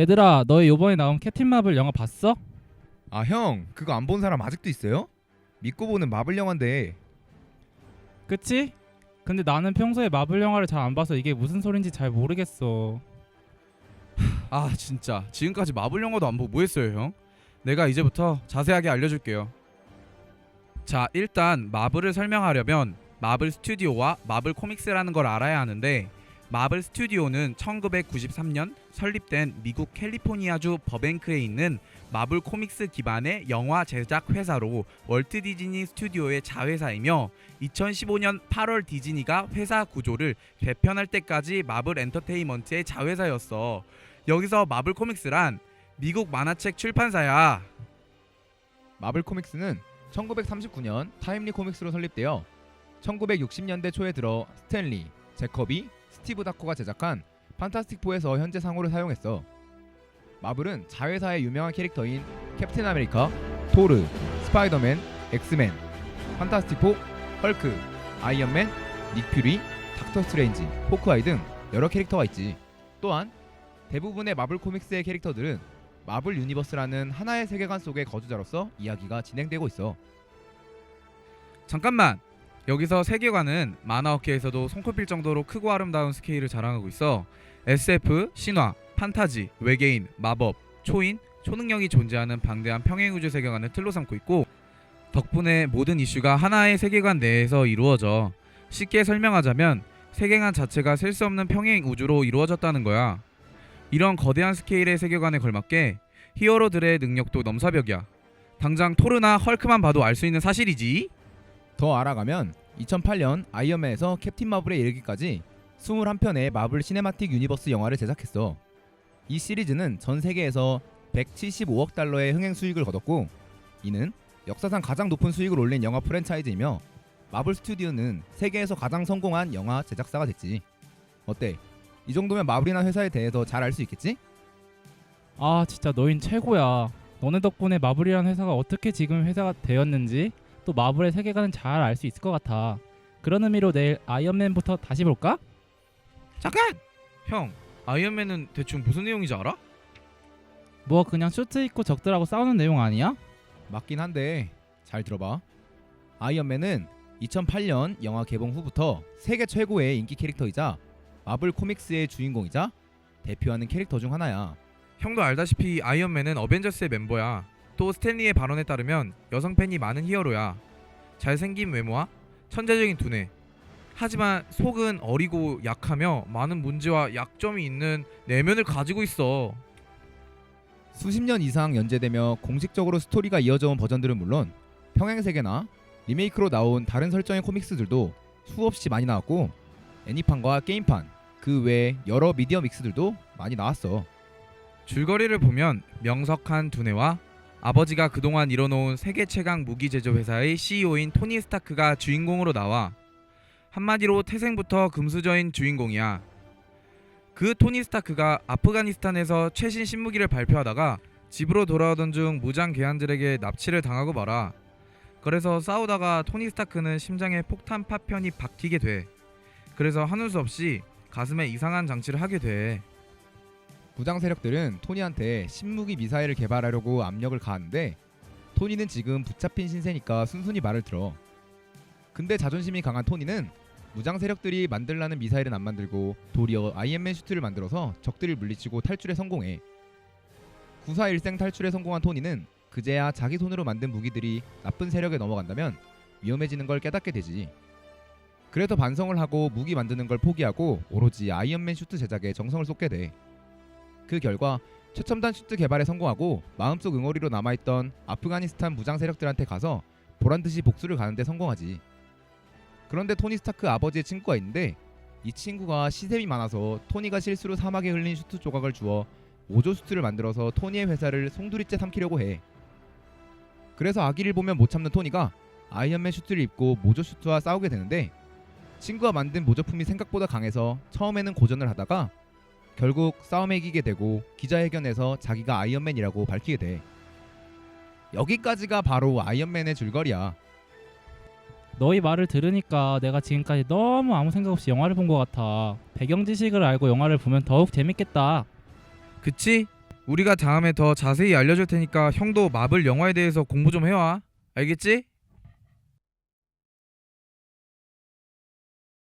얘들아 너희 요번에 나온 캡틴 마블 영화 봤어? 아 형 그거 안 본 사람 아직도 있어요? 믿고 보는 마블 영화인데 그치? 근데 나는 평소에 마블 영화를 잘 안 봐서 이게 무슨 소린지 잘 모르겠어 아 진짜 지금까지 마블 영화도 안 보고 뭐 했어요 형? 내가 이제부터 자세하게 알려줄게요 자 일단 마블을 설명하려면 마블 스튜디오와 마블 코믹스라는 걸 알아야 하는데 마블 스튜디오는 1993년 설립된 미국 캘리포니아주 버뱅크에 있는 마블 코믹스 기반의 영화 제작 회사로 월트 디즈니 스튜디오의 자회사이며 2015년 8월 디즈니가 회사 구조를 개편할 때까지 마블 엔터테인먼트의 자회사였어. 여기서 마블 코믹스란 미국 만화책 출판사야. 마블 코믹스는 1939년 타임리 코믹스로 설립되어 1960년대 초에 들어 스탠리, 제커비, 스티브 다코가 제작한 판타스틱 4에서 현재 상호를 사용했어. 마블은 자회사의 유명한 캐릭터인 캡틴 아메리카, 토르, 스파이더맨, 엑스맨, 판타스틱 4, 헐크, 아이언맨, 닉 퓨리, 닥터 스트레인지, 호크아이 등 여러 캐릭터가 있지. 또한 대부분의 마블 코믹스의 캐릭터들은 마블 유니버스라는 하나의 세계관 속의 거주자로서 이야기가 진행되고 있어. 잠깐만. 여기서 세계관은 만화업계에서도 손꼽힐 정도로 크고 아름다운 스케일을 자랑하고 있어. SF, 신화, 판타지, 외계인, 마법, 초인, 초능력이 존재하는 방대한 평행 우주 세계관을 틀로 삼고 있고 덕분에 모든 이슈가 하나의 세계관 내에서 이루어져. 쉽게 설명하자면 세계관 자체가 셀 수 없는 평행 우주로 이루어졌다는 거야. 이런 거대한 스케일의 세계관에 걸맞게 히어로들의 능력도 넘사벽이야. 당장 토르나 헐크만 봐도 알 수 있는 사실이지. 더 알아가면 2008년 아이언맨에서 캡틴 마블에 이르기까지 21편의 마블 시네마틱 유니버스 영화를 제작했어. 이 시리즈는 전 세계에서 175억 달러의 흥행 수익을 거뒀고 이는 역사상 가장 높은 수익을 올린 영화 프랜차이즈이며 마블 스튜디오는 세계에서 가장 성공한 영화 제작사가 됐지. 어때? 이 정도면 마블이나 회사에 대해서 잘 알 수 있겠지? 아 진짜 너흰 최고야 너네 덕분에 마블이란 회사가 어떻게 지금 회사가 되었는지 또 마블의 세계관은 잘 알 수 있을 것 같아 그런 의미로 내일 아이언맨부터 다시 볼까? 잠깐! 형, 아이언맨은 대충 무슨 내용인지 알아? 뭐 그냥 슈트 입고 적들하고 싸우는 내용 아니야? 맞긴 한데 잘 들어봐. 아이언맨은 2008년 영화 개봉 후부터 세계 최고의 인기 캐릭터이자 마블 코믹스의 주인공이자 대표하는 캐릭터 중 하나야. 형도 알다시피 아이언맨은 어벤져스의 멤버야. 또 스탠리의 발언에 따르면 여성 팬이 많은 히어로야. 잘생긴 외모와 천재적인 두뇌. 하지만 속은 어리고 약하며 많은 문제와 약점이 있는 내면을 가지고 있어. 수십 년 이상 연재되며 공식적으로 스토리가 이어져 온 버전들은 물론 평행 세계나 리메이크로 나온 다른 설정의 코믹스들도 수없이 많이 나왔고 애니판과 게임판 그 외 여러 미디어 믹스들도 많이 나왔어. 줄거리를 보면 명석한 두뇌와 아버지가 그동안 이뤄놓은 세계 최강 무기 제조 회사의 CEO인 토니 스타크가 주인공으로 나와 한마디로 태생부터 금수저인 주인공이야. 그 토니 스타크가 아프가니스탄에서 최신 신무기를 발표하다가 집으로 돌아오던 중 무장 괴한들에게 납치를 당하고 말아. 그래서 싸우다가 토니 스타크는 심장에 폭탄 파편이 박히게 돼. 그래서 하는 수 없이 가슴에 이상한 장치를 하게 돼. 부장 세력들은 토니한테 신무기 미사일을 개발하려고 압력을 가하는데 토니는 지금 붙잡힌 신세니까 순순히 말을 들어. 근데 자존심이 강한 토니는 무장 세력들이 만들라는 미사일은 안 만들고 도리어 아이언맨 슈트를 만들어서 적들을 물리치고 탈출에 성공해. 구사 일생 탈출에 성공한 토니는 그제야 자기 손으로 만든 무기들이 나쁜 세력에 넘어간다면 위험해지는 걸 깨닫게 되지. 그래서 반성을 하고 무기 만드는 걸 포기하고 오로지 아이언맨 슈트 제작에 정성을 쏟게 돼. 그 결과 최첨단 슈트 개발에 성공하고 마음속 응어리로 남아있던 아프가니스탄 무장 세력들한테 가서 보란 듯이 복수를 가는데 성공하지. 그런데 토니 스타크 아버지의 친구가 있는데 이 친구가 시샘이 많아서 토니가 실수로 사막에 흘린 슈트 조각을 주어 오조 슈트를 만들어서 토니의 회사를 송두리째 삼키려고 해. 그래서 아기를 보면 못 참는 토니가 아이언맨 슈트를 입고 모조 슈트와 싸우게 되는데 친구가 만든 모조품이 생각보다 강해서 처음에는 고전을 하다가 결국 싸움에 이기게 되고 기자회견에서 자기가 아이언맨이라고 밝히게 돼. 여기까지가 바로 아이언맨의 줄거리야. 너희 말을 들으니까 내가 지금까지 너무 아무 생각 없이 영화를 본 것 같아 배경 지식을 알고 영화를 보면 더욱 재밌겠다 그치? 우리가 다음에 더 자세히 알려줄 테니까 형도 마블 영화에 대해서 공부 좀 해와. 알겠지?